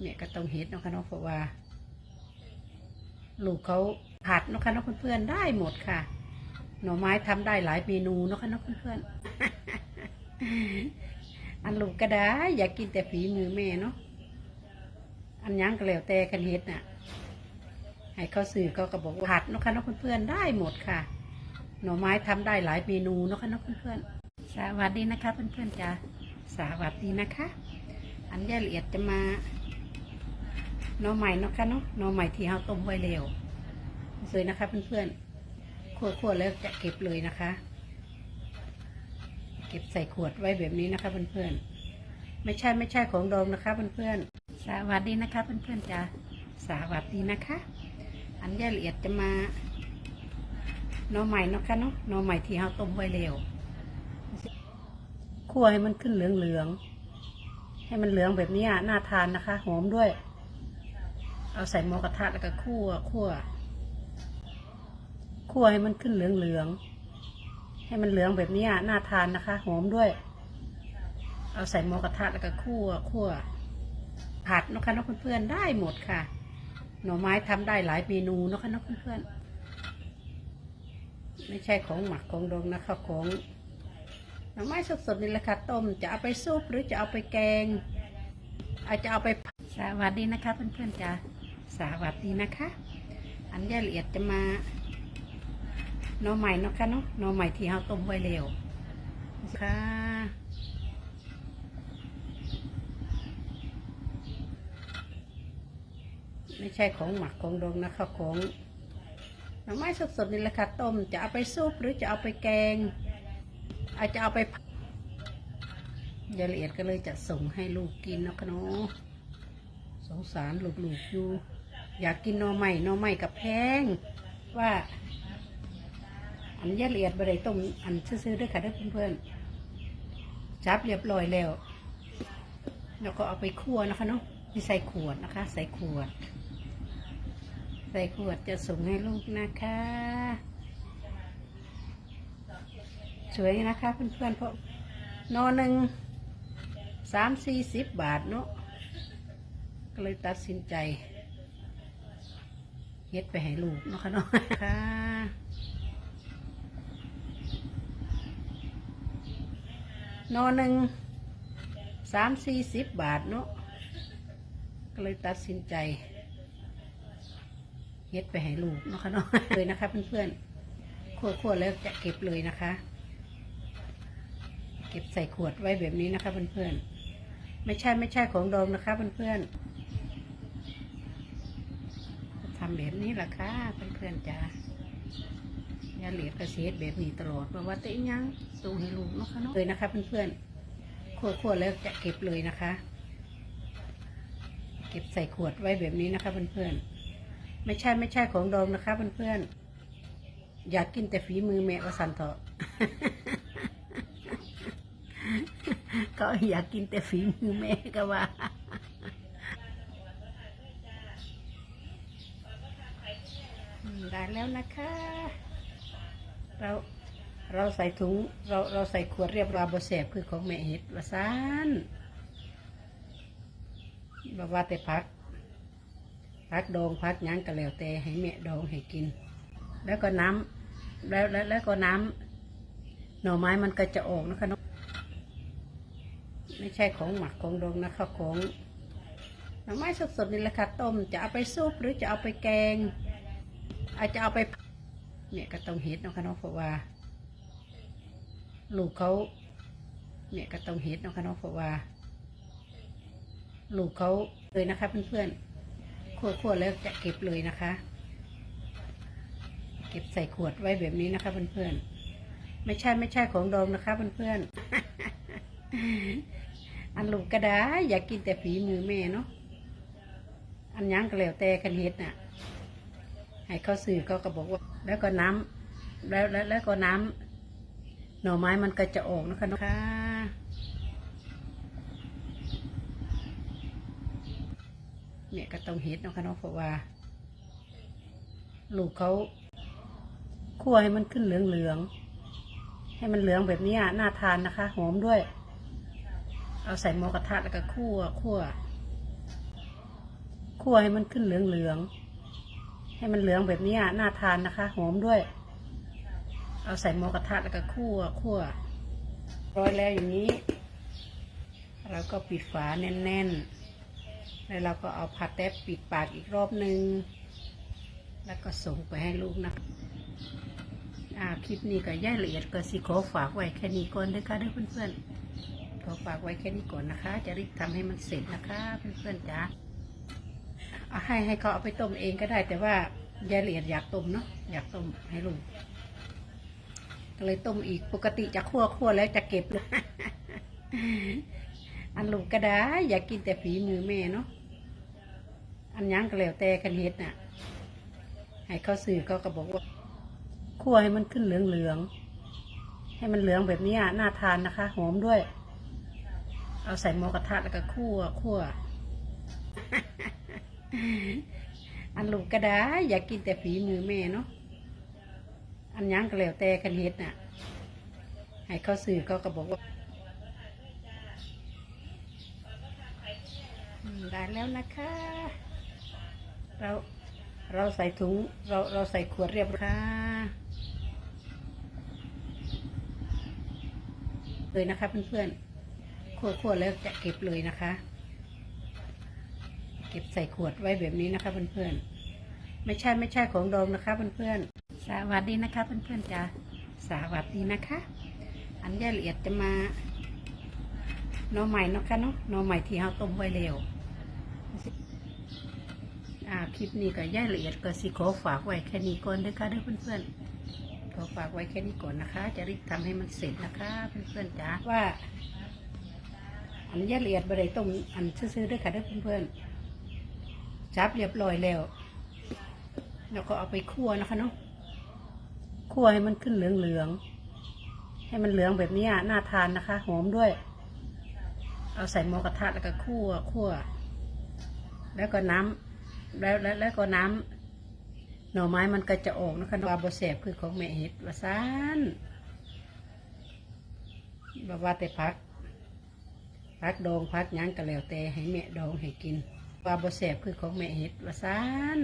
เนี่ยก็ต้องเฮ็ดเนาะค่ะเนาะเพราะว่า ลูกเขาผัดเนาะค่ะเนาะเพื่อนๆได้หมดค่ะ หน่อไม้ทำได้หลายเมนูเนาะค่ะเนาะเพื่อนๆอันลูกก็ได้อยากกินแต่ฝีมือแม่เนาะอันยังก็แล้วแต่กันเฮ็ดน่ะให้เขาสื่อเขาก็บอกว่าผัดเนาะค่ะเนาะเพื่อนๆได้หมดค่ะ หน่อไม้ทำได้หลายเมนูเนาะค่ะเนาะเพื่อนๆสวัสดีนะคะเพื่อนๆจ้าสวัสดีนะคะ อันยายละเอียดจะมา น่อใหม่เนาะค่ะเนาะหน่อใหม่ที่เราต้มไว้แล้วสวยนะคะเพื่อนๆคั่วๆแล้วจะเก็บเลยนะคะ เก็บใส่ขวดไว้แบบนี้นะคะเพื่อนๆไม่ใช่ไม่ใช่ของดองนะคะเพื่อนๆสวัสดีนะคะเพื่อนๆจ้าสวัสดีนะคะ อันยายละเอียดจะมาหน่อใหม่เนาะค่ะเนาะหน่อใหม่ที่เราต้มไว้แล้วคั่วให้มันขึ้นเหลืองๆให้มันเหลืองแบบนี้น่าทานนะคะ หอมด้วย เอาใส่หม้อกระทะแล้วก็คั่วคั่วคั่วให้มันขึ้นเหลืองๆให้มันเหลืองแบบนี้น่าทานนะคะ หอมด้วย เอาใส่หม้อกระทะแล้วก็คั่วคั่วผัดนะคะเนาะเพื่อนๆได้หมดค่ะ หน่อไม้ทำได้หลายเมนูนะคะเนาะเพื่อนๆไม่ใช่ของหมักของดองนะคะของหน่อไม้สดๆนี่แหละค่ะต้ม จะเอาไปซุปหรือจะเอาไปแกงอาจจะเอาไปผัดสวัสดีนะคะเพื่อนๆจ้า สวัสดีนะคะ อันยาละเอียดจะมาหน่อใหม่เนาะค่ะเนาะหน่อใหม่ที่เราต้มไว้แล้วค่ะไม่ใช่ของหมักของดองนะคะของหน่อไม้สดๆนี่แหละค่ะต้มจะเอาไปซุปหรือจะเอาไปแกง อาจจะเอาไปยายละเอียดก็เลยจะส่งให้ลูกกินนะคะเนาะสงสารลูกๆอยู่ อยากกินหน่อใหม่หน่อใหม่กับแพงว่า อันยละเอียดบะได้ต้มอันซื้อๆด้วยค่ะเด้อเพื่อนๆจับเรียบร้อยแล้ว แล้วก็เอาไปคั่วนะคะเนาะนี่ใส่ขวดนะคะ ใส่ขวด ใส่ขวดจะส่งให้ลูกนะคะ สวยนะคะเพื่อนๆเพราะนอหนึ่งสามสี่สิบบาทเนาะก็เลยตัดสินใจ ฮ็ดไปให้ลูกเนาะค่ะเนาะค่ะนอหนึ่งสามสี่สิบบาทเนาะก็เลยตัดสินใจเฮ็ดไปให้ลูกเนาะค่ะเนาะเลยนะคะเพื่อนๆคั่วๆแล้วจะเก็บเลยนะคะ เก็บใส่ขวดไว้แบบนี้นะคะเพื่อนๆไม่ใช่ไม่ใช่ของดองนะคะเพื่อนๆทำแบบนี้แหละค่ะเพื่อนๆจ้าอย่าเหลียดกระเซ็ดแบบนี้ตลอดเพราะว่าเตะยังส่งให้ลูกเนาะค่ะเนาะเลยนะคะเพื่อนๆคั่วๆแล้วจะเก็บเลยนะคะ เก็บใส่ขวดไว้แบบนี้นะคะเพื่อนๆไม่ใช่ไม่ใช่ของดองนะคะเพื่อนๆอยากกินแต่ฝีมือแม่วสันเถอะก็อยากกินแต่ฝีมือแม่ก็ว่า อืมได้ แล้วนะคะ เราเราใส่ถุงเราเราใส่ขวดเรียบร้อยบแสบคือของแม่เห็ดว่าซานบอกว่าแต่พัก พักดองพักยังก็แล้วแต่ให้แม่ดองให้กิน แล้วก็น้ำแล้วแล้วแล้วก็น้ำหน่อไม้มันก็จะออกนะคะเนาะไม่ใช่ของหมักของดองนะคะของหน่อไม้สดๆนี่แหละค่ะต้มจะเอาไปซุปหรือจะเอาไปแกง อาจจะเอาไป เนี่ยก็ต้องเฮ็ดเนาะค่ะเนาะเพราะว่า ลูกเขาเนี่ยก็ต้องเฮ็ดเนาะค่ะเนาะเพราะว่า ลูกเขาเลยนะคะเพื่อนๆคั่วๆแล้วจะเก็บเลยนะคะ เก็บใส่ขวดไว้แบบนี้นะคะเพื่อนๆไม่ใช่ไม่ใช่ของดองนะคะเพื่อนๆอันลูกก็ได้อยากกินแต่ฝีมือแม่เนาะอันยังก็แล้วแต่กันเฮ็ดน่ะ ให้เขาสื่อเขาก็บอกว่า แล้วก็น้ำแล้วแล้วแล้วก็น้ำหน่อไม้มันก็จะออกนะคะเนาะค่ะเนี่ยก็ต้องเฮ็ดนะคะเนาะเพราะว่า ลูกเขาคั่วให้มันขึ้นเหลืองๆให้มันเหลืองแบบนี้น่าทานนะคะ หอมด้วย เอาใส่หม้อกระทะแล้วก็คั่วคั่วคั่วให้มันขึ้นเหลืองเหลือง ให้มันเหลืองแบบนี้น่าทานนะคะ หอมด้วย เอาใส่หม้อกระทะแล้วก็คั่วคั่วร้อยแล้วอย่างนี้ เราก็ปิดฝาแน่นๆ แล้วเราก็เอาผัดแทบปิดปากอีกรอบหนึ่งแล้วก็ส่งไปให้ลูกนะอาคลิปนี้ก็ย่ายละเอียดก็สิขอฝากไว้แค่นี้ก่อนด้อค่ะเด้อเพื่อนๆขอฝากไว้แค่นี้ก่อนนะคะ จะรีบทำให้มันเสร็จนะคะเพื่อนๆจ้า เอาให้ให้เขาเอาไปต้มเองก็ได้ แต่ว่ายายละเอียดอยากต้มเนาะอยากต้มให้ลูกก็เลยต้มอีกปกติจะคั่วคั่วแล้วจะเก็บเลยอันลูกก็ได้ อยากกินแต่ฝีมือแม่เนาะอันยังก็แล้วแต่กันเฮ็ดน่ะ ให้เขาสื่อเขาก็บอกว่าคั่วให้มันขึ้นเหลืองเหลืองให้มันเหลืองแบบนี้น่าทานนะคะ หอมด้วย เอาใส่หม้อกระทะแล้วก็คั่วคั่ว อันลูกก็ได้อยากกินแต่ฝีมือแม่เนาะอันยังก็แล้วแต่กันเฮ็ดน่ะ ให้เขาสื่อเขาก็บอกว่าได้แล้วนะคะ เราเราใส่ถุงเราเราใส่ขวดเรียบร้อยค่ะเลยนะคะเพื่อนๆคั่วๆแล้วจะเก็บเลยนะคะ ก็บใส่ขวดไว้แบบนี้นะคะเพื่อนๆไม่ใช่ไม่ใช่ของดองนะคะเพื่อนๆสวัสดีนะคะเพื่อนๆจ้าสวัสดีนะคะ อันย่าละเอียดจะมาหน่อใหม่เนาะคะเนาะหน่อใหม่ที่เราต้มไว้แล้วอ่าคลิปนี้ก็ย่ายละเอียดก็สิขอฝากไว้แค่นี้ก่อนเด้อค่ะเด้อเพื่อนๆขอฝากไว้แค่นี้ก่อนนะคะ จะรีบทำให้มันเสร็จนะคะเพื่อนๆจ้าว่าอันย่ายละเอียดบะได้ต้มอันซื่อๆเด้วยค่ะเด้อเพื่อนๆ จับเรียบร้อยแล้ว แล้วก็เอาไปคั่วนะคะเนาะคั่วให้มันขึ้นเหลืองๆให้มันเหลืองแบบนี้น่าทานนะคะหอมด้วย เอาใส่หม้อกระทะแล้วก็คั่วคั่วแล้วก็น้ำแล้วแล้วแล้วก็น้ำหน่อไม้มันก็จะออกนะคะว่าบแสบคือของแม่เห็ดว่าซานบว่าแต่พักพักดองพักยังก็แล้วแต่ให้แม่ดองให้กิน ว่าบแสบคือของแม่เห็ดว่าซาน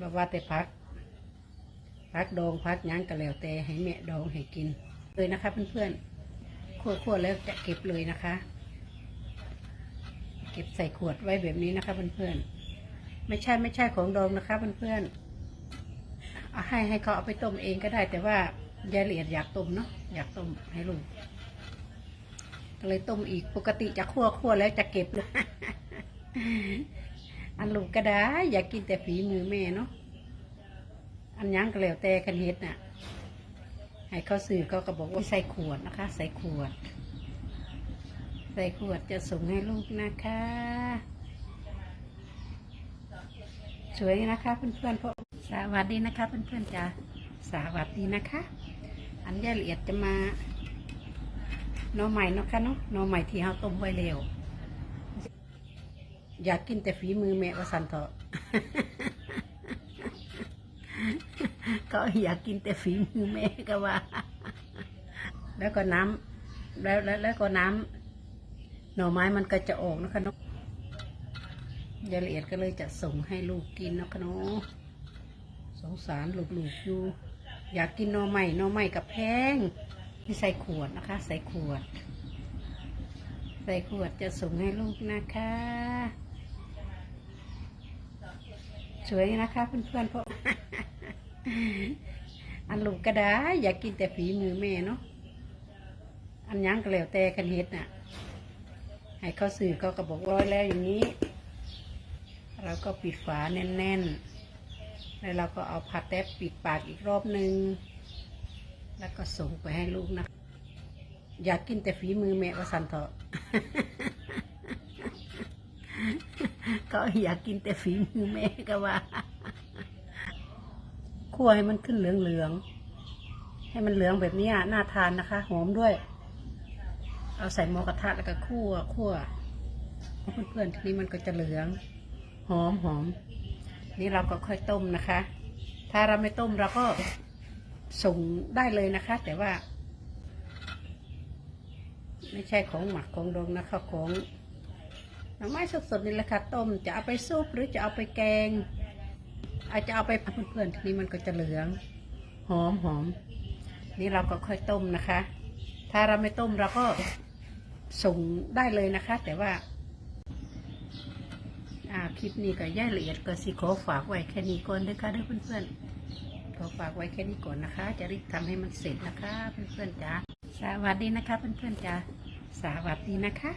บบว่าแต่พัก พักดองพักยังก็แล้วแต่ให้แม่ดองให้กิน เลยนะคะ เพื่อนๆคั่วๆแล้วจะเก็บเลยนะคะ เก็บใส่ขวดไว้แบบนี้นะคะ เพื่อนๆไม่ใช่ไม่ใช่ของดองนะคะ เพื่อนๆเอาให้ให้เขาเอาไปต้มเองก็ได้ แต่ว่ายายละเอียดอยากต้มเนาะอยากต้มให้ลูก ก็เลยต้มอีกปกติจะคั่วคั่วแล้วจะเก็บเลยอันลูกก็ได้อยากกินแต่ฝีมือแม่เนาะอันยังก็แล้วแต่กันเฮ็ดน่ะ ให้เขาสื่อเขาก็บอกว่าใส่ขวดนะคะ ใส่ขวด ใส่ขวดจะส่งให้ลูกนะคะ สวยนะคะเพื่อนๆเพราะสวัสดีนะคะเพื่อนๆจ้าสวัสดีนะคะ อันย่าละเอียดจะมา หน่อใหม่เนาะคะเนาะหน่อใหม่ที่เราต้มไว้แล้วอยากกินแต่ฝีมือแม่ว่าสันเถอะก็อยากกินแต่ฝีมือแม่ก็ว่า แล้วก็น้ำแล้วแล้วแล้วก็น้ำหน่อไม้มันก็จะออกนะคะเนาะยายละเอียดก็เลยจะส่งให้ลูกกินนะคะเนาะสงสารลูกๆอยู่ อยากกินหน่อไม้หน่อไม้กับแพง ที่ใส่ขวดนะคะ ใส่ขวด ใส่ขวดจะส่งให้ลูกนะคะ สวยนะคะเพื่อนๆเพราะอันลูกก็ได้อยากกินแต่ฝีมือแม่เนาะอันยังก็แล้วแต่กันเฮ็ดน่ะ ให้เขาสื่อเขาก็บอกร้อยแล้วอย่างนี้ เราก็ปิดฝาแน่นๆ แล้วเราก็เอาผัดแทบปิดปากอีกรอบหนึ่ง แล้วก็ส่งไปให้ลูกนะ อยากกินแต่ฝีมือแม่ว่าสันเถอะก็อยากกินแต่ฝีมือแม่ก็ว่าคั่วให้มันขึ้นเหลืองๆ ให้มันเหลืองแบบนี้น่าทานนะคะ หอมด้วย เอาใส่หม้อกระทะแล้วก็คั่วคั่วเพื่อนๆทีนี้มันก็จะเหลือง หอมหอมนี่เราก็ค่อยต้มนะคะ ถ้าเราไม่ต้มเราก็ ส่งได้เลยนะคะ แต่ว่า ไม่ใช่ของหมักของดองนะคะของหน่อไม้สดๆนี่แหละค่ะต้ม จะเอาไปซุปหรือจะเอาไปแกง อาจจะเอาไปเพื่อนๆทีนี้มันก็จะเหลือง หอมหอมนี่เราก็ค่อยต้มนะคะ ถ้าเราไม่ต้มเราก็ส่งได้เลยนะคะ แต่ว่าคลิปนี้ก็ย่ายละเอียดก็สิขอฝากไว้แค่นี้ก่อนด้วยค่ะเพื่อนๆ ขอฝากไว้แค่นี้ก่อนนะคะ จะรีบทำให้มันเสร็จนะคะ เพื่อนๆจ้าสวัสดีนะคะ เพื่อนๆจ้าสวัสดีนะคะ